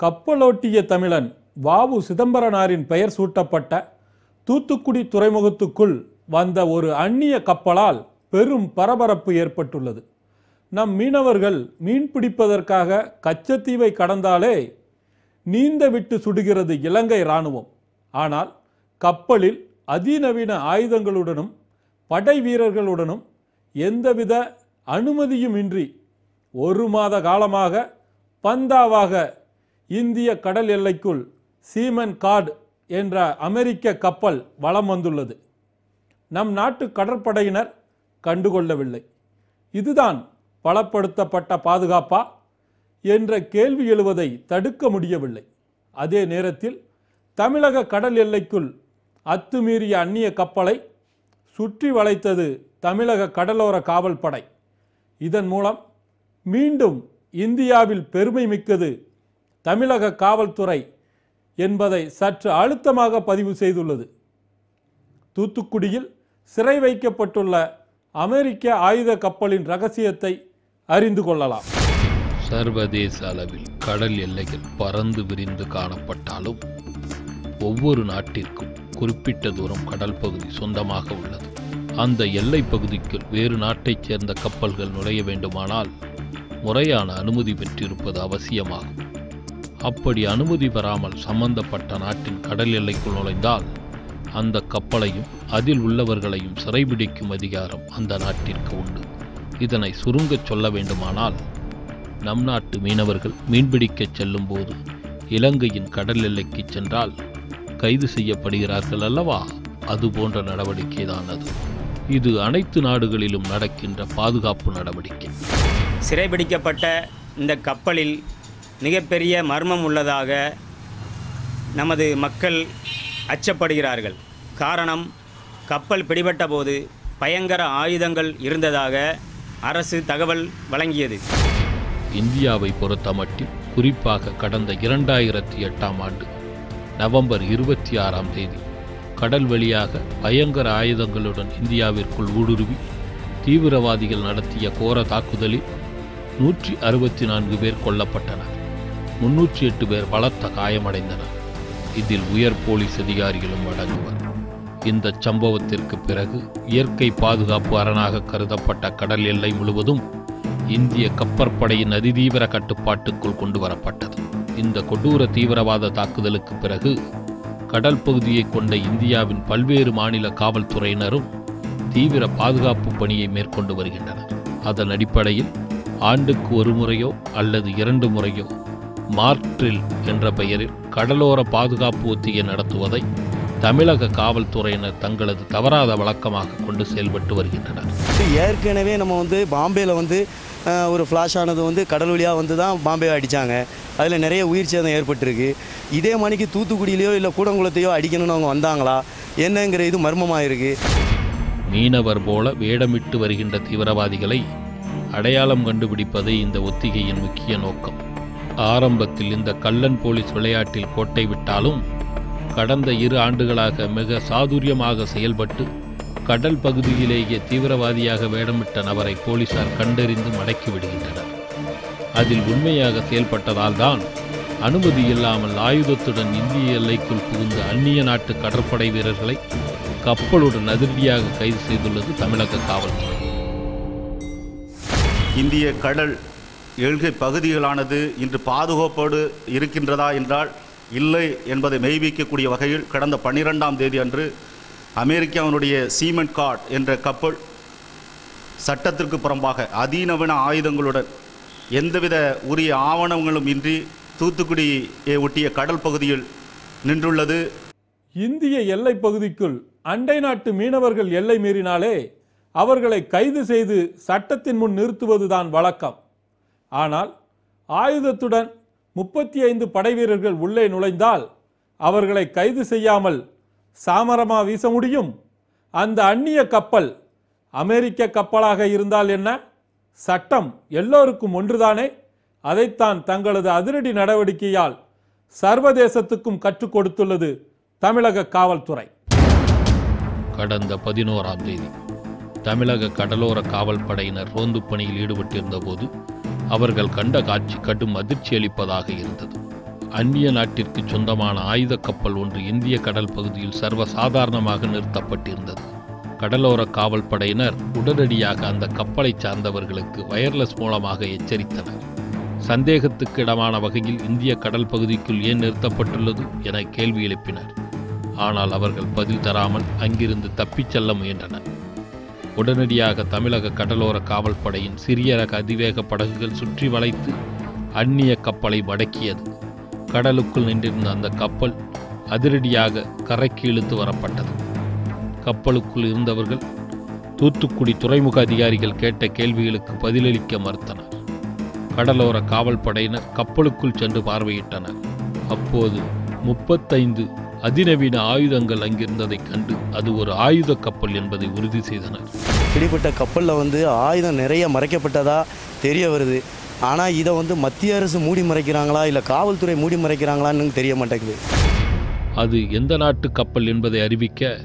கப்பலோட்டிய தமிழன் வாவு சிதம்பரனாரின் பெயர் சூட்டப்பட்ட தூத்துக்குடி துறைமுகத்துக்குள் வந்த ஒரு அந்நிய கப்பலால் பெரும் பரபரப்பு ஏற்பட்டுள்ளது. நம் மீனவர்கள் மீன் பிடிப்பதற்காக கச்சத்தீவை கடந்தாலே நீந்த விட்டு சுடுகிறது இலங்கை இராணுவம். ஆனால் கப்பலில் அதிநவீன ஆயுதங்களுடனும் படை வீரர்களுடனும் எந்தவித அனுமதியும் இன்றி ஒரு மாத காலமாக பந்தாவாக இந்திய கடல் எல்லைக்குள் சீமன் கார்டு என்ற அமெரிக்க கப்பல் வலம் வந்துள்ளது. நம் நாட்டு கடற்படையினர் கண்டுகொள்ளவில்லை. இதுதான் பலப்படுத்தப்பட்ட பாதுகாப்பா? என்ற கேள்வி எழுவதை தடுக்க முடியவில்லை. அதே நேரத்தில் தமிழக கடல் எல்லைக்குள் அத்துமீறிய அந்நிய கப்பலை சுற்றி வளைத்தது தமிழக கடலோர காவல் படை இதன் மூலம் மீண்டும் இந்தியாவில் பெருமை மிக்கது தமிழக காவல்துறை என்பதை சற்று அழுத்தமாக பதிவு செய்துள்ளது. தூத்துக்குடியில் சிறை வைக்கப்பட்டுள்ள அமெரிக்க ஆயுத கப்பலின் ரகசியத்தை அறிந்து கொள்ளலாம். சர்வதேச அளவில் கடல் எல்லைகள் பறந்து விரிந்து காணப்பட்டாலும் ஒவ்வொரு நாட்டிற்கும் குறிப்பிட்ட தூரம் கடல் பகுதி சொந்தமாக உள்ளது. அந்த எல்லை பகுதிக்குள் வேறு நாட்டைச் சேர்ந்த கப்பல்கள் நுழைய வேண்டுமானால் முறையான அனுமதி பெற்றிருப்பது அவசியமாகும். அப்படி அனுமதி பெறாமல் சம்பந்தப்பட்ட நாட்டின் கடல் எல்லைக்குள் நுழைந்தால் அந்த கப்பலையும் அதில் உள்ளவர்களையும் சிறைபிடிக்கும் அதிகாரம் அந்த நாட்டிற்கு உண்டு. இதனை சுருங்கச் சொல்ல வேண்டுமானால் நம் நாட்டு மீனவர்கள் மீன்பிடிக்கச் செல்லும்போது இலங்கையின் கடல் எல்லைக்கு சென்றால் கைது செய்யப்படுகிறார்கள் அல்லவா? அது போன்ற நடவடிக்கைதான் அது. இது அனைத்து நாடுகளிலும் நடக்கின்ற பாதுகாப்பு நடவடிக்கை. சிறைபிடிக்கப்பட்ட இந்த கப்பலில் மிகப்பெரிய மர்மம் உள்ளதாக நமது மக்கள் அச்சப்படுகிறார்கள். காரணம் கப்பல் பிடிபட்ட போது பயங்கர ஆயுதங்கள் இருந்ததாக அரசு தகவல் வழங்கியது. இந்தியாவை பொறுத்தமட்டில் குறிப்பாக கடந்த இரண்டாயிரத்தி எட்டாம் ஆண்டு நவம்பர் இருபத்தி ஆறாம் தேதி கடல் வழியாக பயங்கர ஆயுதங்களுடன் இந்தியாவிற்குள் ஊடுருவி தீவிரவாதிகள் நடத்திய கோர தாக்குதலில் நூற்றி அறுபத்தி நான்கு பேர் கொல்லப்பட்டனர். முன்னூற்றி எட்டு பேர் பலத்த காயமடைந்தனர். இதில் உயர் போலீஸ் அதிகாரிகளும் அடங்குவர். இந்த சம்பவத்திற்கு பிறகு இயற்கை பாதுகாப்பு அரணாக கருதப்பட்ட கடல் எல்லை முழுவதும் இந்திய கப்பற்படையின் அதிதீவிர கட்டுப்பாட்டுக்குள் கொண்டு வரப்பட்டது இந்த கொடூர தீவிரவாத தாக்குதலுக்கு பிறகு கடல் பகுதியை கொண்ட இந்தியாவின் பல்வேறு மாநில காவல்துறையினரும் தீவிர பாதுகாப்பு பணியை மேற்கொண்டு வருகின்றனர். அதன் அடிப்படையில் ஆண்டுக்கு ஒரு முறையோ அல்லது இரண்டு முறையோ மார்க்ட்ரில் என்ற பெயரில் கடலோர பாதுகாப்பு ஒத்திகை நடத்துவதை தமிழக காவல்துறையினர் தங்களது தவறாத வழக்கமாக கொண்டு செயல்பட்டு வருகின்றனர். ஏற்கனவே நம்ம வந்து பாம்பேயில் வந்து ஒரு ஃப்ளாஷ் ஆனது வந்து கடல் வழியாக வந்து தான் பாம்பே அடித்தாங்க அதில் நிறைய உயிர் சேதம் ஏற்பட்டிருக்கு. இதே மணிக்கு தூத்துக்குடியிலையோ இல்லை கூடங்குளத்தையோ அடிக்கணும்னு அவங்க வந்தாங்களா? என்னங்கிற இது மர்மமாக இருக்குது மீனவர் போல வேடமிட்டு வருகின்ற தீவிரவாதிகளை அடையாளம் கண்டுபிடிப்பதே இந்த ஒத்திகையின் முக்கிய நோக்கம். ஆரம்பத்தில் இந்த கள்ளன் போலீஸ் விளையாட்டில் கோட்டை விட்டாலும் கடந்த இரு ஆண்டுகளாக மிக சாதுரியமாக செயல்பட்டு கடல் பகுதியிலேயே தீவிரவாதியாக வேடமிட்ட நபரை போலீசார் கண்டறிந்து மடக்கி விடுகின்றனர். அதில் உண்மையாக செயல்பட்டதால் தான் அனுமதி இல்லாமல் ஆயுதத்துடன் இந்திய எல்லைக்குள் புகுந்த அந்நிய நாட்டு கடற்படை வீரர்களை கப்பலுடன் அதிரடியாக கைது செய்துள்ளது தமிழக காவல்துறை. இந்திய கடல் எல்கை பகுதிகளானது இன்று பாதுகாப்போடு இருக்கின்றதா என்றால் இல்லை என்பதை மெய்விக்கக்கூடிய வகையில் கடந்த பன்னிரெண்டாம் தேதி அன்று அமெரிக்காவினுடைய சீமெண்ட் கார்ட் என்ற கப்பல் சட்டத்திற்கு புறம்பாக அதிநவீன ஆயுதங்களுடன் எந்தவித உரிய ஆவணங்களும் இன்றி தூத்துக்குடியை ஒட்டிய கடல் பகுதியில் நின்றுள்ளது. இந்திய எல்லை பகுதிக்குள் அண்டை நாட்டு மீனவர்கள் எல்லை மீறினாலே அவர்களை கைது செய்து சட்டத்தின் முன் நிறுத்துவதுதான் வழக்கம். ஆனால் ஆயுதத்துடன் முப்பத்தி ஐந்து படைவீரர்கள் உள்ளே நுழைந்தால் அவர்களை கைது செய்யாமல் சாமரமா வீச முடியும். அந்த அந்நிய கப்பல் அமெரிக்க கப்பலாக இருந்தால் என்ன? சட்டம் எல்லோருக்கும் ஒன்றுதானே? அதைத்தான் தங்களது அதிரடி நடவடிக்கையால் சர்வதேசத்துக்கும் கற்றுக் கொடுத்துள்ளது தமிழக காவல்துறை. கடந்த பதினோராம் தேதி தமிழக கடலோர காவல் படையினர் ரோந்து பணியில் ஈடுபட்டிருந்த போது அவர்கள் கண்ட காட்சி கடும் அதிர்ச்சி அளிப்பதாக இருந்தது. அந்நிய நாட்டிற்கு சொந்தமான ஆயுத கப்பல் ஒன்று இந்திய கடல் பகுதியில் சர்வசாதாரணமாக நிறுத்தப்பட்டிருந்தது. கடலோர காவல் படையினர் உடனடியாக அந்த கப்பலை சார்ந்தவர்களுக்கு வயர்லெஸ் மூலமாக எச்சரித்தனர். சந்தேகத்துக்கு இடமான வகையில் இந்திய கடல் பகுதிக்குள் ஏன் நிறுத்தப்பட்டுள்ளது என கேள்வி எழுப்பினர். ஆனால் அவர்கள் பதில் தராமல் அங்கிருந்து தப்பிச் செல்ல முயன்றனர். உடனடியாக தமிழக கடலோர காவல்படையின் சிறிய ரக அதிவேக படகுகள் சுற்றி வளைத்து அந்நிய கப்பலை வடக்கியது. கடலுக்குள் நின்றிருந்த அந்த கப்பல் அதிரடியாக கரைக்கு இழுத்து வரப்பட்டது. கப்பலுக்குள் இருந்தவர்கள் தூத்துக்குடி துறைமுக அதிகாரிகள் கேட்ட கேள்விகளுக்கு பதிலளிக்க மறுத்தனர். கடலோர காவல் படையினர் கப்பலுக்குள் சென்று பார்வையிட்டனர். அப்போது முப்பத்தைந்து அதிநவீன ஆயுதங்கள் அங்கிருந்ததைக் கண்டு அது ஒரு ஆயுத கப்பல் என்பதை உறுதி செய்தனர். பிடிப்பட்ட கப்பலில் வந்து ஆயுதம் நிறைய மறைக்கப்பட்டதா தெரிய வருது. ஆனால் இதை வந்து மத்திய அரசு மூடி மறைக்கிறாங்களா இல்லை காவல்துறை மூடி மறைக்கிறாங்களான்னு தெரிய மாட்டேங்குது. அது எந்த நாட்டு கப்பல் என்பதை அறிவிக்க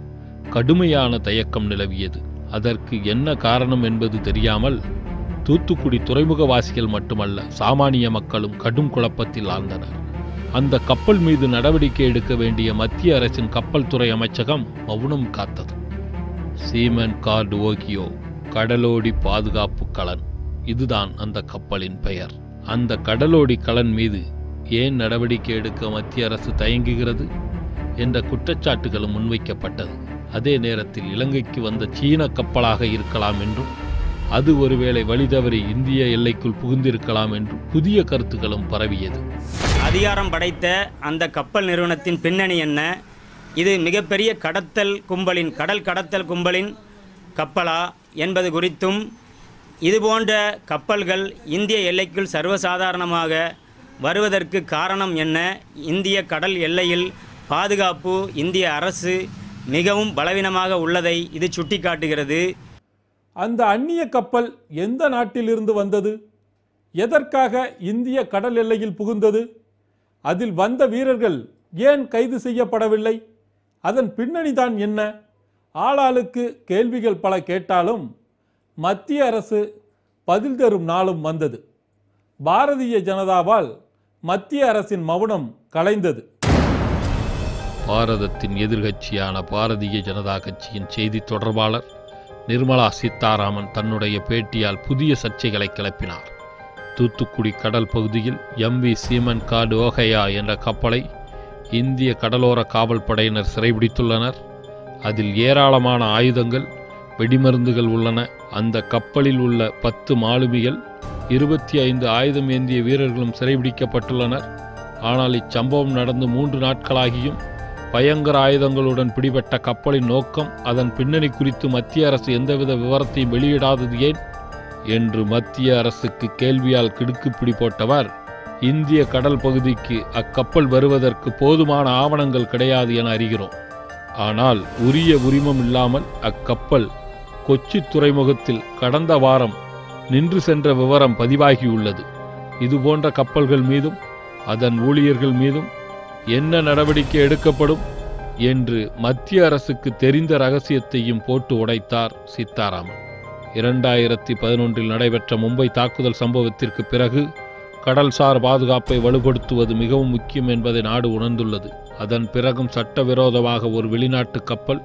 கடுமையான தயக்கம் நிலவியது. அதற்கு என்ன காரணம் என்பது தெரியாமல் தூத்துக்குடி துறைமுகவாசிகள் மட்டுமல்ல சாமானிய மக்களும் கடும் குழப்பத்தில் ஆழ்ந்தனர். அந்த கப்பல் மீது நடவடிக்கை எடுக்க வேண்டிய மத்திய அரசின் கப்பல் துறை அமைச்சகம் மௌனம் காத்தது. சீமன் கார்டு ஓகியோ கடலோடி பாதுகாப்பு கலன் இதுதான் அந்த கப்பலின் பெயர். அந்த கடலோடி கலன் மீது ஏன் நடவடிக்கை எடுக்க மத்திய அரசு தயங்குகிறது? என்ற குற்றச்சாட்டுகளும் முன்வைக்கப்பட்டது. அதே நேரத்தில் இலங்கைக்கு வந்த சீன கப்பலாக இருக்கலாம் என்றும் அது ஒருவேளை வழிதவறி இந்திய எல்லைக்குள் புகுந்திருக்கலாம் என்று புதிய கருத்துக்களும் பரவியது. அதிகாரம் படைத்த அந்த கப்பல் நிறுவனத்தின் பின்னணி என்ன? இது மிகப்பெரிய கடத்தல் கும்பலின் கடல் கடத்தல் கும்பலின் கப்பலா என்பது குறித்தும் இதுபோன்ற கப்பல்கள் இந்திய எல்லைக்குள் சர்வசாதாரணமாக வருவதற்கு காரணம் என்ன? இந்திய கடல் எல்லையில் பாதுகாப்பு இந்திய அரசு மிகவும் பலவீனமாக உள்ளதை இது சுட்டிக்காட்டுகிறது. அந்த அந்நிய கப்பல் எந்த நாட்டிலிருந்து வந்தது? எதற்காக இந்திய கடல் எல்லையில் புகுந்தது? அதில் வந்த வீரர்கள் ஏன் கைது செய்யப்படவில்லை? அதன் பின்னணிதான் என்ன? ஆளாளுக்கு கேள்விகள் பல கேட்டாலும் மத்திய அரசு பதில் தரும் நாளும் வந்தது. பாரதிய ஜனதாவால் மத்திய அரசின் மௌனம் கலைந்தது. பாரதத்தின் எதிர்கட்சியான பாரதிய ஜனதா கட்சியின் செய்தி தொடர்பாளர் நிர்மலா சீதாராமன் தன்னுடைய பேட்டியால் புதிய சர்ச்சைகளை கிளப்பினார். தூத்துக்குடி கடல் பகுதியில் எம்வி சீமன் காடு ஓகையா என்ற கப்பலை இந்திய கடலோர காவல் படையினர் சிறைபிடித்துள்ளனர். அதில் ஏராளமான ஆயுதங்கள் வெடிமருந்துகள் உள்ளன. அந்த கப்பலில் உள்ள பத்து மாலுமிகள் இருபத்தி ஐந்து ஆயுதம் ஏந்திய வீரர்களும் சிறைபிடிக்கப்பட்டுள்ளனர். ஆனால் இச்சம்பவம் நடந்து மூன்று நாட்களாகியும் பயங்கர ஆயுதங்களுடன் பிடிபட்ட கப்பலின் நோக்கம் அதன் பின்னணி குறித்து மத்திய அரசு எந்தவித விவரத்தையும் வெளியிடாதது ஏன்? என்று மத்திய அரசுக்கு கேள்வியால் கிடுக்குப்பிடி போட்டவர் இந்திய கடல் பகுதிக்கு அக்கப்பல் வருவதற்கு போதுமான ஆவணங்கள் கிடையாது என அறிகிறோம். ஆனால் உரிய உரிமம் இல்லாமல் அக்கப்பல் கொச்சி துறைமுகத்தில் கடந்த வாரம் நின்று சென்ற விவரம் பதிவாகியுள்ளது. இதுபோன்ற கப்பல்கள் மீதும் அதன் ஊழியர்கள் மீதும் என்ன நடவடிக்கை எடுக்கப்படும் என்று மத்திய அரசுக்கு தெரிந்த ரகசியத்தையும் போட்டு உடைத்தார் சீதாராமன். இரண்டாயிரத்தி பதினொன்றில் நடைபெற்ற மும்பை தாக்குதல் சம்பவத்திற்கு பிறகு கடல்சார் பாதுகாப்பை வலுப்படுத்துவது மிகவும் முக்கியம் என்பதை நாடு உணர்ந்துள்ளது. அதன் பிறகும் சட்டவிரோதமாக ஒரு வெளிநாட்டு கப்பல்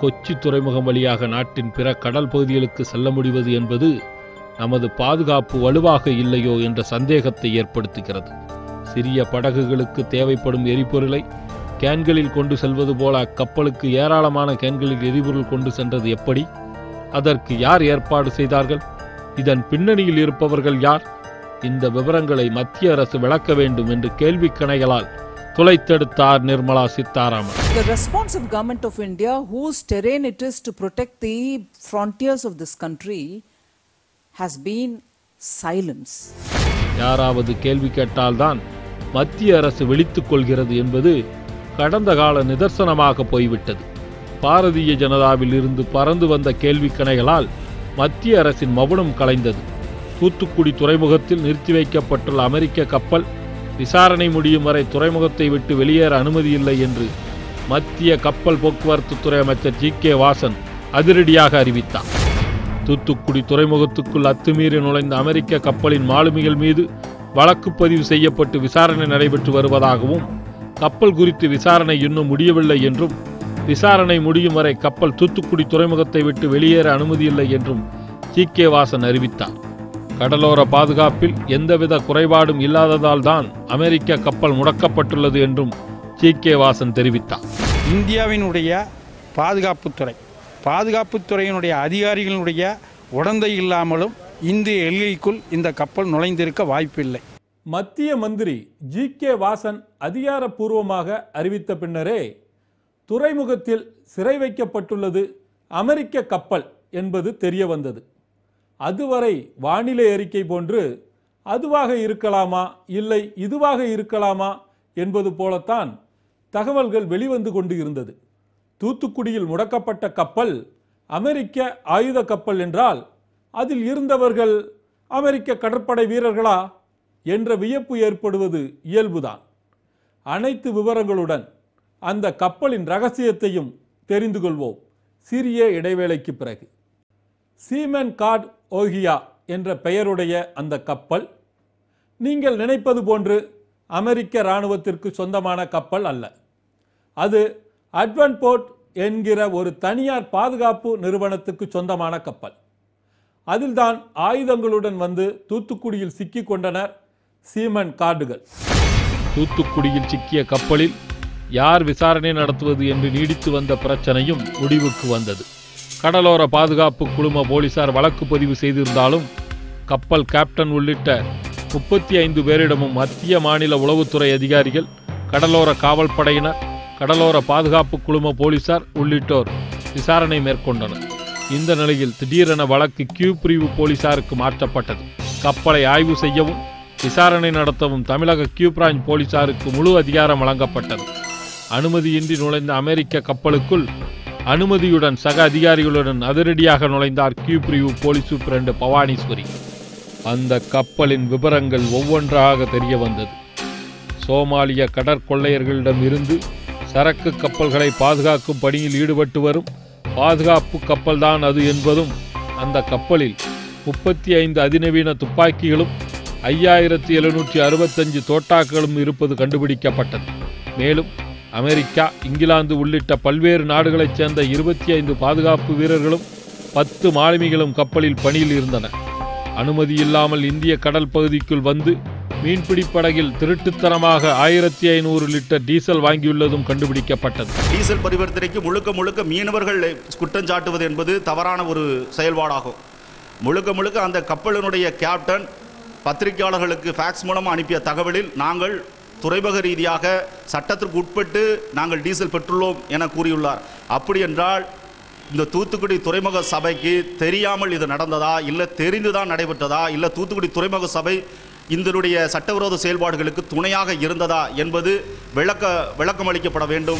கொச்சி துறைமுகம் வழியாக நாட்டின் பிற கடல் பகுதிகளுக்கு செல்ல முடிவது என்பது நமது பாதுகாப்பு வலுவாக இல்லையோ என்ற சந்தேகத்தை ஏற்படுத்துகிறது. சிறிய படகுகளுக்கு தேவைப்படும் எரிபொருளை கேன்களில் கொண்டு செல்வது போல அக்கப்பலுக்கு ஏராளமான கேன்களில் எரிபொருள் கொண்டு சென்றது எப்படி? அதற்கு யார் ஏற்பாடு செய்தார்கள்? இதன் பின்னணியில் இருப்பவர்கள் யார்? இந்த விவரங்களை மத்திய அரசு விளக்க வேண்டும் என்று கேள்விக் கணைகளால் துளைத்தெடுத்தார் Nirmala Sitharaman. The responsive government of India, whose terrain it is to protect the frontiers of this country, has been silence. யாராவது கேள்வி கேட்டால்தான் மத்திய அரசு வெளித்துக் கொள்கிறது என்பது கடந்த கால நிதர்சனமாக போய்விட்டது. பாரதிய ஜனதாவில் இருந்து பறந்து வந்த கேள்விக்கணைகளால் மத்திய அரசின் மவுனம் கலைந்தது. தூத்துக்குடி துறைமுகத்தில் நிறுத்தி வைக்கப்பட்டுள்ள அமெரிக்க கப்பல் விசாரணை முடியும் வரை துறைமுகத்தை விட்டு வெளியேற அனுமதியில்லை என்று மத்திய கப்பல் போக்குவரத்து துறை அமைச்சர் ஜி. கே. வாசன் அதிரடியாக அறிவித்தார். தூத்துக்குடி துறைமுகத்துக்குள் அத்துமீறி நுழைந்த அமெரிக்க கப்பலின் மாலுமிகள் மீது வழக்கு பதிவு செய்யப்பட்டு விசாரணை நடைபெற்று வருவதாகவும் கப்பல் குறித்து விசாரணை இன்னும் முடியவில்லை என்றும் விசாரணை முடியும் வரை கப்பல் தூத்துக்குடி துறைமுகத்தை விட்டு வெளியேற அனுமதியில்லை என்றும் ஜி கே. வாசன் அறிவித்தார். கடலோர பாதுகாப்பில் எந்தவித குறைபாடும் இல்லாததால் தான் அமெரிக்க கப்பல் முடக்கப்பட்டுள்ளது என்றும் ஜி கே. வாசன் தெரிவித்தார். இந்தியாவினுடைய பாதுகாப்புத்துறை பாதுகாப்புத்துறையினுடைய அதிகாரிகளுடைய உடந்தை இல்லாமலும் இந்திய எல்லைக்குள் இந்த கப்பல் நுழைந்திருக்க வாய்ப்பில்லை. மத்திய மந்திரி ஜி கே வாசன் அதிகாரப்பூர்வமாக அறிவித்த பின்னரே துறைமுகத்தில் சிறை வைக்கப்பட்டுள்ளது அமெரிக்க கப்பல் என்பது தெரிய வந்தது. அதுவரை வானிலை அறிக்கை போன்று அதுவாக இருக்கலாமா இல்லை இதுவாக இருக்கலாமா என்பது போலத்தான் தகவல்கள் வெளிவந்து கொண்டு இருந்தது. தூத்துக்குடியில் முடக்கப்பட்ட கப்பல் அமெரிக்க ஆயுத கப்பல் என்றால் அதில் இருந்தவர்கள் அமெரிக்க கடற்படை வீரர்களா என்ற வியப்பு ஏற்படுவது இயல்புதான். அனைத்து விவரங்களுடன் அந்த கப்பலின் ரகசியத்தையும் தெரிந்து கொள்வோம். சிறிய இடைவேளைக்கு பிறகு. சீமன் கார்ட் ஓகியா என்ற பெயருடைய அந்த கப்பல் நீங்கள் நினைப்பது போன்று அமெரிக்க இராணுவத்திற்கு சொந்தமான கப்பல் அல்ல. அது அட்வன்போர்ட் என்கிற ஒரு தனியார் பாதுகாப்பு நிறுவனத்துக்கு சொந்தமான கப்பல். அதில்தான் ஆயுதங்களுடன் வந்து தூத்துக்குடியில் சிக்கிக் கொண்டனர் சீமன் கார்டுகள். தூத்துக்குடியில் சிக்கிய கப்பலில் யார் விசாரணை நடத்துவது என்று நீடித்து வந்த பிரச்சனையும் முடிவுக்கு வந்தது. கடலோர பாதுகாப்பு குழும போலீசார் வழக்கு பதிவு செய்திருந்தாலும் கப்பல் கேப்டன் உள்ளிட்ட முப்பத்தி ஐந்து பேரிடமும் மத்திய மாநில உளவுத்துறை அதிகாரிகள் கடலோர காவல்படையினர் கடலோர பாதுகாப்பு குழும போலீசார் உள்ளிட்டோர் விசாரணை மேற்கொண்டனர். இந்த நிலையில் திடீரென வழக்கு கியூ பிரிவு போலீசாருக்கு மாற்றப்பட்டது. கப்பலை ஆய்வு செய்யவும் விசாரணை நடத்தவும் தமிழக கியூ பிரான்ச் போலீசாருக்கு முழு அதிகாரம் வழங்கப்பட்டது. அனுமதியின்றி நுழைந்த அமெரிக்க கப்பலுக்குள் அனுமதியுடன் சக அதிகாரிகளுடன் அதிரடியாக நுழைந்தார் கியூ பிரிவு போலீஸ் சூப்பிரண்டு பவானீஸ்வரி. அந்த கப்பலின் விவரங்கள் ஒவ்வொன்றாக தெரிய வந்தது. சோமாலிய கடற்கொள்ளையர்களிடம் இருந்து சரக்கு கப்பல்களை பாதுகாக்கும் பணியில் ஈடுபட்டு வரும் பாதுகாப்பு கப்பல்தான் அது என்பதும் அந்த கப்பலில் முப்பத்தி ஐந்து அதிநவீன துப்பாக்கிகளும் ஐயாயிரத்தி எழுநூற்றி அறுபத்தஞ்சு தோட்டாக்களும் இருப்பது கண்டுபிடிக்கப்பட்டது. மேலும் அமெரிக்கா இங்கிலாந்து உள்ளிட்ட பல்வேறு நாடுகளைச் சேர்ந்த இருபத்தி ஐந்து பாதுகாப்பு வீரர்களும் பத்து மாலுமிகளும் கப்பலில் பணியில் இருந்தனர். அனுமதி இல்லாமல் இந்திய கடல் பகுதிக்குள் வந்து மீன்பிடி படகில் திருட்டுத்தனமாக ஆயிரத்தி ஐநூறு லிட்டர் டீசல் வாங்கியுள்ளதும் கண்டுபிடிக்கப்பட்டது. டீசல் பரிவர்த்தனைக்கு முழுக்க முழுக்க மீனவர்கள் குற்றம் சாட்டுவது என்பது தவறான ஒரு செயல்பாடாகும். முழுக்க முழுக்க அந்த கப்பலினுடைய கேப்டன் பத்திரிகையாளர்களுக்கு ஃபேக்ஸ் மூலம் அனுப்பிய தகவலில் நாங்கள் துறைமுக ரீதியாக சட்டத்திற்கு உட்பட்டு நாங்கள் டீசல் பெற்றுள்ளோம் என கூறியுள்ளார். அப்படி என்றால் இந்த தூத்துக்குடி துறைமுக சபைக்கு தெரியாமல் இது நடந்ததா? இல்லை தெரிந்துதான் நடைபெற்றதா? இல்லை தூத்துக்குடி துறைமுக சபை இதனுடைய சட்டவிரோத செயல்பாடுகளுக்கு துணையாக இருந்ததா என்பது விளக்க விளக்கமளிக்கப்பட வேண்டும்.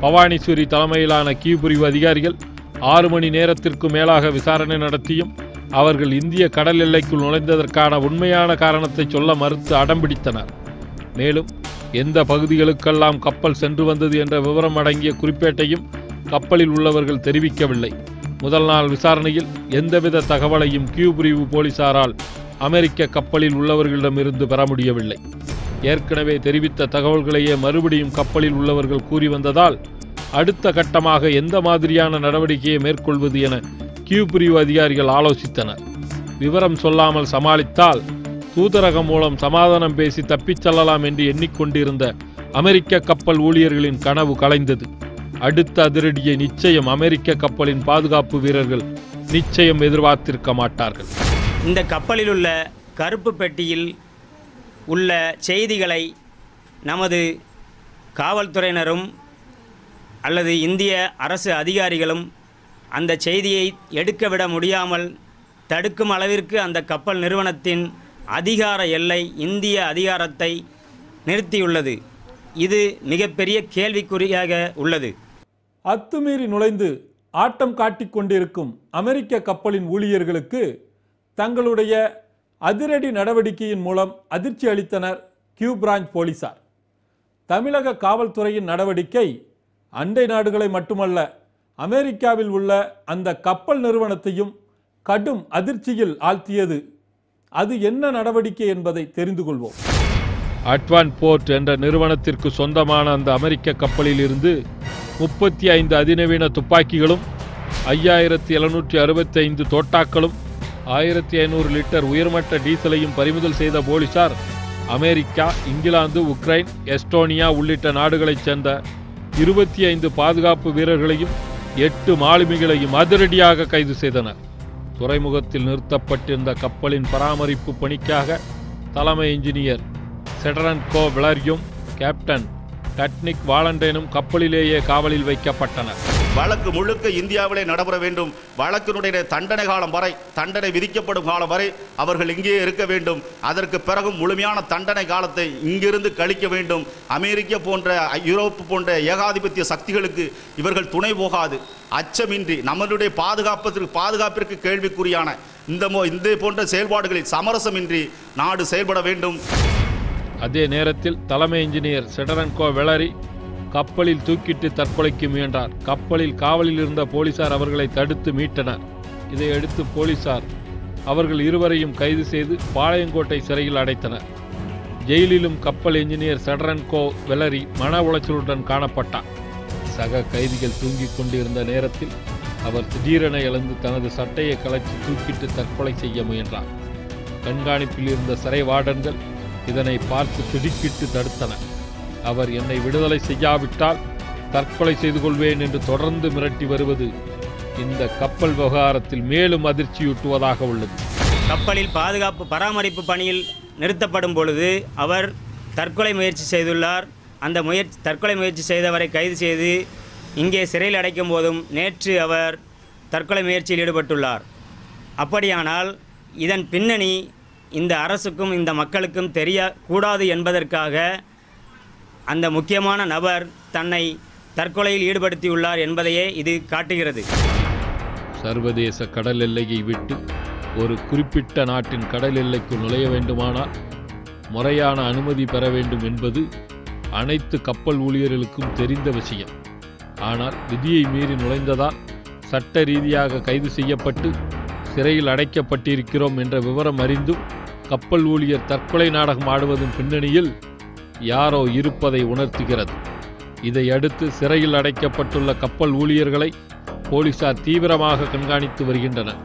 பவானீஸ்வரி தலைமையிலான கியூ பிரிவு அதிகாரிகள் ஆறு மணி நேரத்திற்கு மேலாக விசாரணை நடத்தியும் அவர்கள் இந்திய கடல் எல்லைக்குள் நுழைந்ததற்கான உண்மையான காரணத்தை சொல்ல மறுத்து அடம்பிடித்தனர் மேலும் எந்த பகுதிகளுக்கெல்லாம் கப்பல் சென்று வந்தது என்ற விவரம் அடங்கிய குறிப்பேட்டையும் கப்பலில் உள்ளவர்கள் தெரிவிக்கவில்லை. முதல் நாள் விசாரணையில் எந்தவித தகவலையும் கியூ பிரிவு போலீசாரால் அமெரிக்க கப்பலில் உள்ளவர்களிடமிருந்து பெற முடியவில்லை. ஏற்கனவே தெரிவித்த தகவல்களையே மறுபடியும் கப்பலில் உள்ளவர்கள் கூறி வந்ததால் அடுத்த கட்டமாக எந்த மாதிரியான நடவடிக்கையை மேற்கொள்வது என கியூ பிரிவு அதிகாரிகள் ஆலோசித்தனர். விவரம் சொல்லாமல் சமாளித்தால் தூதரகம் மூலம் சமாதானம் பேசி தப்பிச் செல்லலாம் என்று எண்ணிக்கொண்டிருந்த அமெரிக்க கப்பல் ஊழியர்களின் கனவு கலைந்தது. அடுத்த அதிரடியை நிச்சயம் அமெரிக்க கப்பலின் பாதுகாப்பு வீரர்கள் நிச்சயம் எதிர்பார்த்திருக்க மாட்டார்கள். இந்த கப்பலில் உள்ள கருப்பு பெட்டியில் உள்ள செய்திகளை நமது காவல்துறையினரும் அல்லது இந்திய அரசு அதிகாரிகளும் அந்த செய்தியை எடுக்க விட முடியாமல் தடுக்கும் அளவிற்கு அந்த கப்பல் நிறுவனத்தின் அதிகார எல்லை இந்திய அதிகாரத்தை நிறுத்தியுள்ளது. இது மிகப்பெரிய கேள்விக்குறியாக உள்ளது. அத்துமீறி நுழைந்து ஆட்டம் காட்டிக் கொண்டிருக்கும் அமெரிக்க கப்பலின் ஊழியர்களுக்கு தங்களுடைய அதிரடி நடவடிக்கையின் மூலம் அதிர்ச்சி அளித்தனர் கியூ பிரான்ச் போலீசார். தமிழக காவல்துறையின் நடவடிக்கை அண்டை நாடுகளை மட்டுமல்ல அமெரிக்காவில் உள்ள அந்த கப்பல் நிறுவனத்தையும் கடும் அதிர்ச்சியில் ஆழ்த்தியது. அது என்ன நடவடிக்கை என்பதை தெரிந்து கொள்வோம். அட்வான் போர்ட் என்ற நிறுவனத்திற்கு சொந்தமான அந்த அமெரிக்க கப்பலில் இருந்து முப்பத்தி ஐந்து அதிநவீன துப்பாக்கிகளும் ஐயாயிரத்தி எழுநூற்றி அறுபத்தி ஐந்து தோட்டாக்களும் ஆயிரத்தி ஐநூறு லிட்டர் உயர்மட்ட டீசலையும் பறிமுதல் செய்த போலீசார் அமெரிக்கா இங்கிலாந்து உக்ரைன் எஸ்டோனியா உள்ளிட்ட நாடுகளைச் சேர்ந்த இருபத்தி ஐந்து பாதுகாப்பு வீரர்களையும் எட்டு மாலுமிகளையும் அதிரடியாக கைது செய்தனர். துறைமுகத்தில் நிறுத்தப்பட்டிருந்த கப்பலின் பராமரிப்பு பணிக்காக தலைமை இன்ஜினியர் செடரன் கோ விளரியும் கேப்டன் டட்னிக் வாலண்டைனும் கப்பலிலேயே காவலில் வைக்கப்பட்டனர். வழக்கு முழுக்க இந்தியாவிலே நடைபெற வேண்டும். வழக்கினுடைய தண்டனை காலம் வரை தண்டனை விதிக்கப்படும் காலம் வரை அவர்கள் இங்கே இருக்க வேண்டும். அதற்கு பிறகும் முழுமையான தண்டனை காலத்தை இங்கிருந்து கழிக்க வேண்டும். அமெரிக்க போன்ற யூரோப் போன்ற ஏகாதிபத்திய சக்திகளுக்கு இவர்கள் துணை போகாது. அச்சமின்றி நம்மளுடைய பாதுகாப்பதற்கு பாதுகாப்பிற்கு கேள்விக்குறியான இந்த மோ இந்த போன்ற செயல்பாடுகளில் சமரசமின்றி நாடு செயல்பட வேண்டும். அதே நேரத்தில் தலைமை இன்ஜினியர் செடரன்கோ வெளரி கப்பலில் தூக்கிட்டு தற்கொலைக்கு முயன்றார். கப்பலில் காவலில் இருந்த போலீசார் அவர்களை தடுத்து மீட்டனர். இதையடுத்து போலீசார் அவர்கள் இருவரையும் கைது செய்து பாளையங்கோட்டை சிறையில் அடைத்தனர். ஜெயிலிலும் கப்பல் இன்ஜினியர் செடரன்கோ வெலரி மன உளைச்சலுடன் காணப்பட்டார். சக கைதிகள் தூங்கிக் கொண்டிருந்த நேரத்தில் அவர் திடீரென எழுந்து தனது சட்டையை கலைச்சு தூக்கிட்டு தற்கொலை செய்ய முயன்றார். கண்காணிப்பில் இருந்த சிறை வார்டன்கள் இதனை பார்த்து திடுக்கிட்டு தடுத்தனர். அவர் என்னை விடுதலை செய்யாவிட்டால் தற்கொலை செய்து கொள்வேன் என்று தொடர்ந்து மிரட்டி வருவது இந்த கப்பல் விவகாரத்தில் மேலும் அதிர்ச்சியூட்டுவதாக உள்ளது. கப்பலில் பாதுகாப்பு பராமரிப்பு பணியில் நிறுத்தப்படும் பொழுது அவர் தற்கொலை முயற்சி செய்துள்ளார். அந்த முயற்சி தற்கொலை முயற்சி செய்தவரை கைது செய்து இங்கே சிறையில் அடைக்கும் போதும் நேற்று அவர் தற்கொலை முயற்சியில் ஈடுபட்டுள்ளார். அப்படியானால் இதன் பின்னணி இந்த அரசுக்கும் இந்த மக்களுக்கும் தெரியக்கூடாது என்பதற்காக அந்த முக்கியமான நபர் தன்னை தற்கொலையில் ஈடுபடுத்தியுள்ளார் என்பதையே இது காட்டுகிறது. சர்வதேச கடல் எல்லையை விட்டு ஒரு குறிப்பிட்ட நாட்டின் கடல் எல்லைக்கு நுழைய வேண்டுமானால் முறையான அனுமதி பெற வேண்டும் என்பது அனைத்து கப்பல் ஊழியர்களுக்கும் தெரிந்த விஷயம். ஆனால் விதியை மீறி நுழைந்ததால் சட்ட ரீதியாக கைது செய்யப்பட்டு சிறையில் அடைக்கப்பட்டிருக்கிறோம் என்ற விவரம் அறிந்தும் கப்பல் ஊழியர் தற்கொலை நாடகம் ஆடுவதன் பின்னணியில் யாரோ இருப்பதை உணர்த்துகிறது. இதையடுத்து சிறையில் அடைக்கப்பட்டுள்ள கப்பல் ஊழியர்களை போலீசார் தீவிரமாக கண்காணித்து வருகின்றனர்.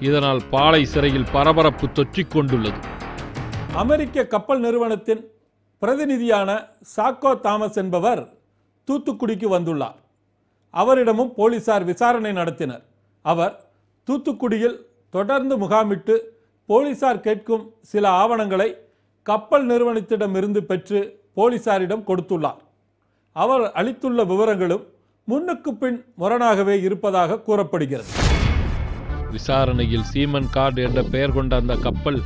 இதனால் பாலை சிறையில் பரபரப்பு தொற்றிக் கொண்டுள்ளது. அமெரிக்க கப்பல் நிறுவனத்தின் பிரதிநிதியான சாக்கோ தாமஸ் என்பவர் தூத்துக்குடிக்கு வந்துள்ளார். அவரிடமும் போலீசார் விசாரணை நடத்தினர். அவர் தூத்துக்குடியில் தொடர்ந்து முகாமிட்டு போலீசார் கேட்கும் சில ஆவணங்களை கப்பல் நிறுவனத்திடமிருந்து பெற்று போலீசாரிடம் கொடுத்துள்ளார். அவர் அளித்துள்ள விவரங்களும் முன்னுக்கு பின் முரணாகவே இருப்பதாக கூறப்படுகிறது. விசாரணையில் சீமன் கார்டு என்ற பெயர் கொண்ட அந்த கப்பல்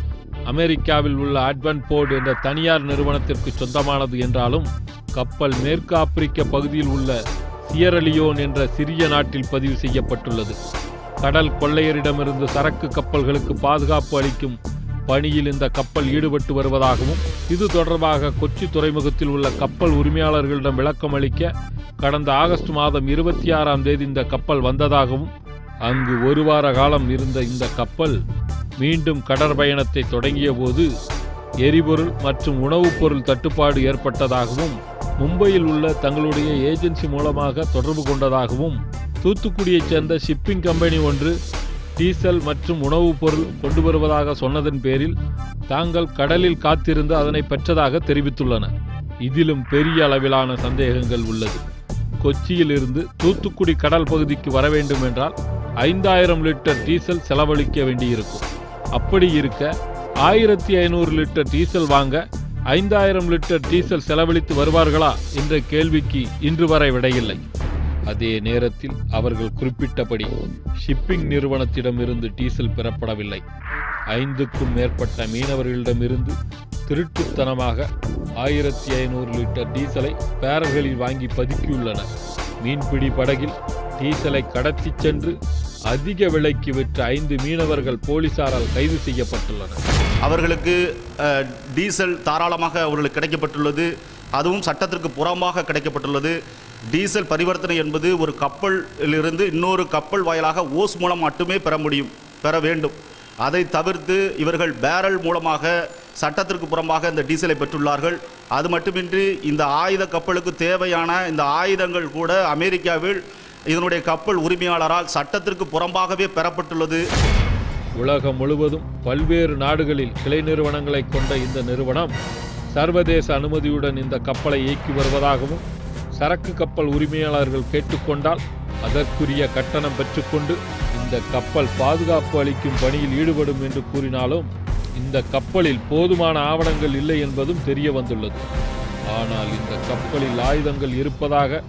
அமெரிக்காவில் உள்ள அட்வன் போர்டு என்ற தனியார் நிறுவனத்திற்கு சொந்தமானது என்றாலும் கப்பல் மேற்கு ஆப்பிரிக்க பகுதியில் உள்ள சியரலியோன் என்ற சிறிய நாட்டில் பதிவு செய்யப்பட்டுள்ளது. கடல் கொள்ளையரிடமிருந்து சரக்கு கப்பல்களுக்கு பாதுகாப்பு அளிக்கும் பணியில் இந்த கப்பல் ஈடுபட்டு வருவதாகவும் இது தொடர்பாக கொச்சி துறைமுகத்தில் உள்ள கப்பல் உரிமையாளர்களிடம் விளக்கம் அளிக்க கடந்த ஆகஸ்ட் மாதம் இருபத்தி ஆறாம் தேதி இந்த கப்பல் வந்ததாகவும் அங்கு ஒரு வார காலம் இருந்த இந்த கப்பல் மீண்டும் கடற்பயணத்தை தொடங்கிய போது எரிபொருள் மற்றும் உணவுப் பொருள் தட்டுப்பாடு ஏற்பட்டதாகவும் மும்பையில் உள்ள தங்களுடைய ஏஜென்சி மூலமாக தொடர்பு கொண்டதாகவும் தூத்துக்குடியைச் சேர்ந்த ஷிப்பிங் கம்பெனி ஒன்று டீசல் மற்றும் உணவுப் பொருள் கொண்டு வருவதாக சொன்னதன் பேரில் தாங்கள் கடலில் காத்திருந்து அதனை பெற்றதாக தெரிவித்துள்ளனர் இதிலும் பெரிய அளவிலான சந்தேகங்கள் உள்ளது. கொச்சியிலிருந்து தூத்துக்குடி கடல் பகுதிக்கு வர வேண்டும் என்றால் ஐந்தாயிரம் லிட்டர் டீசல் செலவழிக்க வேண்டியிருக்கும். அப்படி இருக்க ஆயிரத்தி ஐநூறு லிட்டர் டீசல் வாங்க ஐந்தாயிரம் லிட்டர் டீசல் செலவழித்து வருவார்களா என்ற கேள்விக்கு இன்று வரை விடையில்லை. அதே நேரத்தில் அவர்கள் குறிப்பிட்டபடி ஷிப்பிங் நிறுவனத்திடமிருந்து டீசல் பெறப்படவில்லை. ஐந்துக்கும் மேற்பட்ட மீனவர்களிடமிருந்து திருட்டுத்தனமாக ஆயிரத்தி ஐநூறு லிட்டர் டீசலை பேரர்களில் வாங்கி பதுக்கியுள்ளனர். மீன்பிடி படகில் டீசலை கடத்திச் சென்று அதிக விலைக்கு விற்ற ஐந்து மீனவர்கள் போலீசாரால் கைது செய்யப்பட்டுள்ளனர். அவர்களுக்கு டீசல் தாராளமாக அவர்களுக்கு கிடைக்கப்பட்டுள்ளது. அதுவும் சட்டத்திற்கு புறமாக கிடைக்கப்பட்டுள்ளது. டீசல் பரிவர்த்தனை என்பது ஒரு கப்பலிலிருந்து இன்னொரு கப்பல் வாயிலாக ஓஸ் மூலம் மட்டுமே பெற முடியும் பெற வேண்டும். அதை தவிர்த்து இவர்கள் பேரல் மூலமாக சட்டத்திற்கு புறம்பாக இந்த டீசலை பெற்றுள்ளார்கள். அது மட்டுமின்றி இந்த ஆயுத கப்பலுக்கு தேவையான இந்த ஆயுதங்கள் கூட அமெரிக்காவில் இதனுடைய கப்பல் உரிமையாளரால் சட்டத்திற்கு புறம்பாகவே பெறப்பட்டுள்ளது. உலகம் முழுவதும் பல்வேறு நாடுகளில் கிளை நிறுவனங்களை கொண்ட இந்த நிறுவனம் சர்வதேச அனுமதியுடன் இந்த கப்பலை இயக்கி வருவதாகவும் சரக்கு கப்பல் உரிமையாளர்கள் கேட்டுக்கொண்டால் அதற்குரிய கட்டணம் பெற்றுக்கொண்டு இந்த கப்பல் பாதுகாப்பு அளிக்கும் பணியில் ஈடுபடும் என்று கூறினாலும் இந்த கப்பலில் போதுமான ஆவணங்கள் இல்லை என்பதும் தெரிய வந்துள்ளது. ஆனால் இந்த கப்பலில் ஆயுதங்கள் இருப்பதாக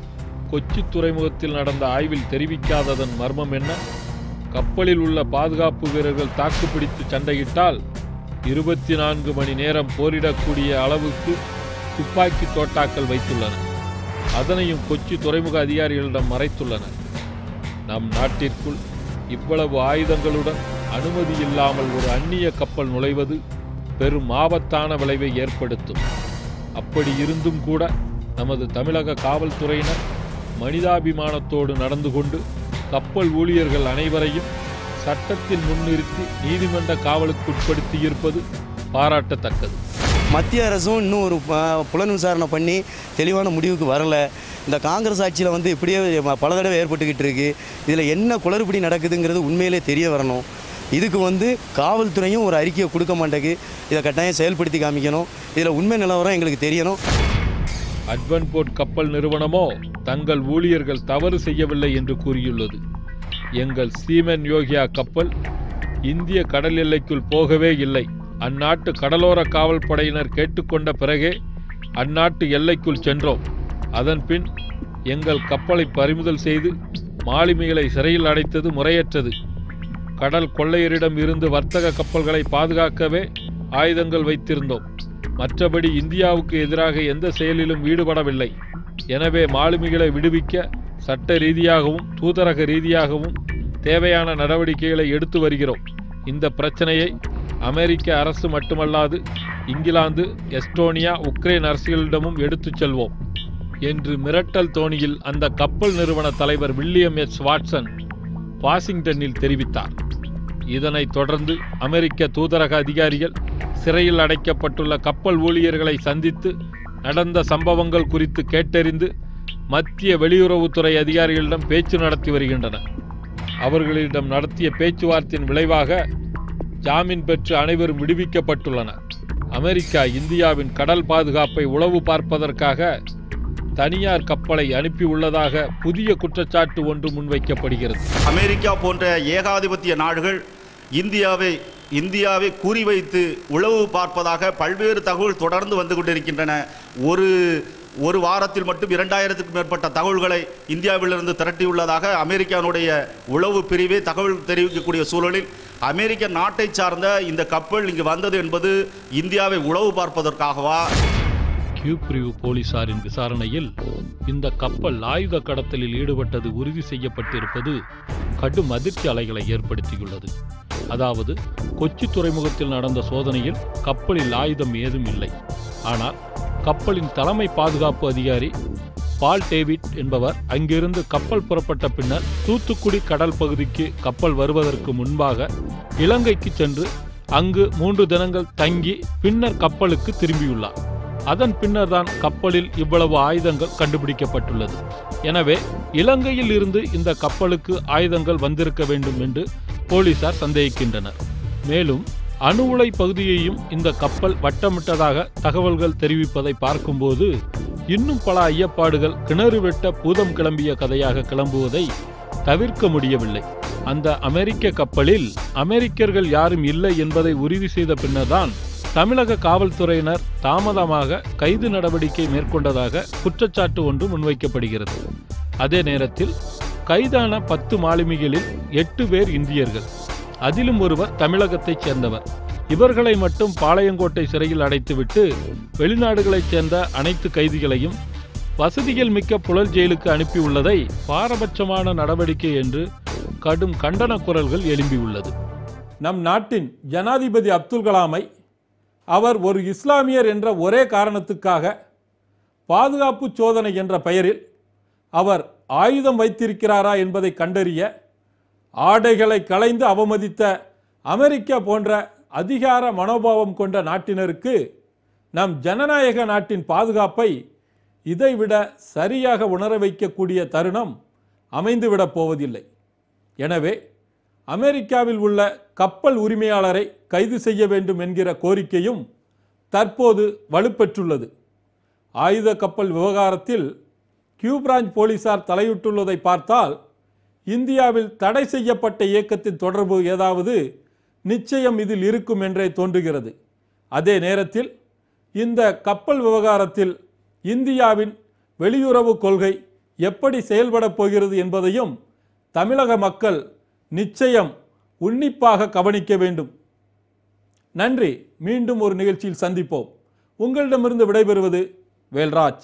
கொச்சி துறைமுகத்தில் நடந்த ஆய்வில் தெரிவிக்காததன் மர்மம் என்ன? கப்பலில் உள்ள பாதுகாப்பு வீரர்கள் தாக்குப்பிடித்து சண்டையிட்டால் இருபத்தி நான்கு மணி நேரம் போரிடக்கூடிய அளவுக்கு துப்பாக்கி தோட்டாக்கள் வைத்துள்ளன. அதனையும் கொச்சி துறைமுக அதிகாரிகளிடம் மறைத்துள்ளனர். நம் நாட்டிற்குள் இவ்வளவு ஆயுதங்களுடன் அனுமதி இல்லாமல் ஒரு அந்நிய கப்பல் நுழைவது பெரும் ஆபத்தான விளைவை ஏற்படுத்தும். அப்படி இருந்தும் கூட நமது தமிழக காவல்துறையினர் மனிதாபிமானத்தோடு நடந்து கொண்டு கப்பல் ஊழியர்கள் அனைவரையும் சட்டத்தில் முன்னிறுத்தி நீதிமன்ற காவலுக்கு உட்படுத்தியிருப்பது பாராட்டத்தக்கது. மத்திய அரசும் இன்னும் ஒரு புலன் விசாரணை பண்ணி தெளிவான முடிவுக்கு வரலை. இந்த காங்கிரஸ் ஆட்சியில் வந்து இப்படியே பல தடவை ஏற்பட்டுக்கிட்டு இருக்குது இதில் என்ன குளறுபடி நடக்குதுங்கிறது உண்மையிலே தெரிய வரணும். இதுக்கு வந்து காவல்துறையும் ஒரு அறிக்கையை கொடுக்க மாட்டேங்குது. இதை கட்டாயம் செயல்படுத்தி காமிக்கணும். இதில் உண்மை நிலவரம் எங்களுக்கு தெரியணும். அட்வன்போர்ட் கப்பல் நிறுவனமோ தங்கள் ஊழியர்கள் தவறு செய்யவில்லை என்று கூறியுள்ளது. எங்கள் சீமென் யோகியா கப்பல் இந்திய கடல் எல்லைக்குள் போகவே இல்லை. அந்நாட்டு கடலோர காவல் படையினர் கேட்டுக்கொண்ட பிறகே அந்நாட்டு எல்லைக்குள் சென்றோம். அதன்பின் எங்கள் கப்பலை பறிமுதல் செய்து மாலுமிகளை சிறையில் அடைத்தது முறையற்றது. கடல் கொள்ளையரிடம் இருந்து வர்த்தக கப்பல்களை பாதுகாக்கவே ஆயுதங்கள் வைத்திருந்தோம். மற்றபடி இந்தியாவுக்கு எதிராக எந்த செயலிலும் ஈடுபடவில்லை. எனவே மாலுமிகளை விடுவிக்க சட்ட ரீதியாகவும் தூதரக ரீதியாகவும் தேவையான நடவடிக்கைகளை எடுத்து வருகிறோம். இந்த பிரச்சனையை அமெரிக்க அரசு மட்டுமல்லாது இங்கிலாந்து எஸ்டோனியா உக்ரைன் அரசுகளிடமும் எடுத்துச் செல்வோம் என்று மிரட்டல் தோணியில் அந்த கப்பல் நிறுவன தலைவர் வில்லியம் எஸ் வாட்சன் வாஷிங்டனில் தெரிவித்தார். இதனைத் தொடர்ந்து அமெரிக்க தூதரக அதிகாரிகள் சிறையில் அடைக்கப்பட்டுள்ள கப்பல் ஊழியர்களை சந்தித்து நடந்த சம்பவங்கள் குறித்து கேட்டறிந்து மத்திய வெளியுறவுத்துறை அதிகாரிகளிடம் பேச்சு நடத்தி வருகின்றனர். அவர்களிடம் நடத்திய பேச்சுவார்த்தையின் விளைவாக ஜாமீன் பெற்று அனைவரும் விடுவிக்கப்பட்டுள்ளனர் அமெரிக்கா இந்தியாவின் கடல் பாதுகாப்பை உளவு பார்ப்பதற்காக தனியார் கப்பலை அனுப்பியுள்ளதாக புதிய குற்றச்சாட்டு ஒன்று முன்வைக்கப்படுகிறது. அமெரிக்கா போன்ற ஏகாதிபத்திய நாடுகள் இந்தியாவை இந்தியாவை குறிவைத்து உளவு பார்ப்பதாக பல்வேறு தகவல் தொடர்ந்து வந்து கொண்டிருக்கின்றன. ஒரு ஒரு வாரத்தில் மட்டும் இரண்டாயிரத்துக்கும் மேற்பட்ட தகவல்களை இந்தியாவிலிருந்து திரட்டியுள்ளதாக அமெரிக்காவுடைய உளவு பிரிவே தகவல் தெரிவிக்கக்கூடிய சூழலில் அமெரிக்க நாட்டை சார்ந்த இந்த கப்பல் இங்கு வந்தது என்பது இந்தியாவை உளவு பார்ப்பதற்காகவா? கியூ பிரிவு போலீசாரின் விசாரணையில் இந்த கப்பல் ஆயுத கடத்தலில் ஈடுபட்டது உறுதி செய்யப்பட்டிருப்பது கடும் அதிர்ச்சி அலைகளை ஏற்படுத்தியுள்ளது. அதாவது கொச்சி துறைமுகத்தில் நடந்த சோதனையில் கப்பலில் ஆயுதம் ஏதும் இல்லை. ஆனால் கப்பலின் தலைமை பாதுகாப்பு அதிகாரி பால் டேவிட் என்பவர் அங்கிருந்து கப்பல் புறப்பட்ட பின்னர் தூத்துக்குடி கடல் பகுதிக்கு கப்பல் வருவதற்கு முன்பாக இலங்கைக்கு சென்று அங்கு மூன்று தினங்கள் தங்கி பின்னர் கப்பலுக்கு திரும்பியுள்ளார். அதன் பின்னர்தான் கப்பலில் இவ்வளவு ஆயுதங்கள் கண்டுபிடிக்கப்பட்டுள்ளது. எனவே இலங்கையில் இருந்து இந்த கப்பலுக்கு ஆயுதங்கள் வந்திருக்க வேண்டும் என்று போலீசார் சந்தேகிக்கின்றனர். மேலும் அணு உலை பகுதியையும் இந்த கப்பல் வட்டமிட்டதாக தகவல்கள் தெரிவிப்பதை பார்க்கும்போது இன்னும் பல ஐயப்பாடுகள் கிணறு வெட்ட பூதம் கிளம்பிய கதையாக கிளம்புவதை தவிர்க்க முடியவில்லை. அந்த அமெரிக்க கப்பலில் அமெரிக்கர்கள் யாரும் இல்லை என்பதை உறுதி செய்த பின்னர்தான் தமிழக காவல்துறையினர் தாமதமாக கைது நடவடிக்கை மேற்கொண்டதாக குற்றச்சாட்டு ஒன்று முன்வைக்கப்படுகிறது. அதே நேரத்தில் கைதான பத்து மாலுமிகளில் எட்டு பேர் இந்தியர்கள். அதிலும் ஒருவர் தமிழகத்தைச் சேர்ந்தவர். இவர்களை மட்டும் பாளையங்கோட்டை சிறையில் அடைத்துவிட்டு வெளிநாடுகளைச் சேர்ந்த அனைத்து கைதிகளையும் வசதிகள் மிக்க புழல் ஜெயிலுக்கு அனுப்பியுள்ளதை பாரபட்சமான நடவடிக்கை என்று கடும் கண்டன குரல்கள் எழும்பியுள்ளது. நம் நாட்டின் ஜனாதிபதி அப்துல் கலாமை அவர் ஒரு இஸ்லாமியர் என்ற ஒரே காரணத்துக்காக பாதுகாப்பு சோதனை என்ற பெயரில் அவர் ஆயுதம் வைத்திருக்கிறாரா என்பதை கண்டறிய ஆடைகளை களைந்து அவமதித்த அமெரிக்கா போன்ற அதிகார மனோபாவம் கொண்ட நாட்டினருக்கு நம் ஜனநாயக நாட்டின் பாதுகாப்பை இதைவிட சரியாக உணர வைக்கக்கூடிய தருணம் அமைந்துவிடப் போவதில்லை. எனவே அமெரிக்காவில் உள்ள கப்பல் உரிமையாளரை கைது செய்ய வேண்டும் என்கிற கோரிக்கையும் தற்போது வலுப்பெற்றுள்ளது. ஆயுத கப்பல் விவகாரத்தில் கியூ பிரான்ச் போலீசார் தலையிட்டுள்ளதை பார்த்தால் இந்தியாவில் தடை செய்யப்பட்ட இயக்கத்தின் தொடர்பு ஏதாவது நிச்சயம் இதில் இருக்கும் என்றே தோன்றுகிறது. அதே நேரத்தில் இந்த கப்பல் விவகாரத்தில் இந்தியாவின் வெளியுறவு கொள்கை எப்படி செயல்படப் போகிறது என்பதையும் தமிழக மக்கள் நிச்சயம் உன்னிப்பாக கவனிக்க வேண்டும். நன்றி. மீண்டும் ஒரு நிகழ்ச்சியில் சந்திப்போம். உங்களிடமிருந்து விடைபெறுவது வேல்ராஜ்.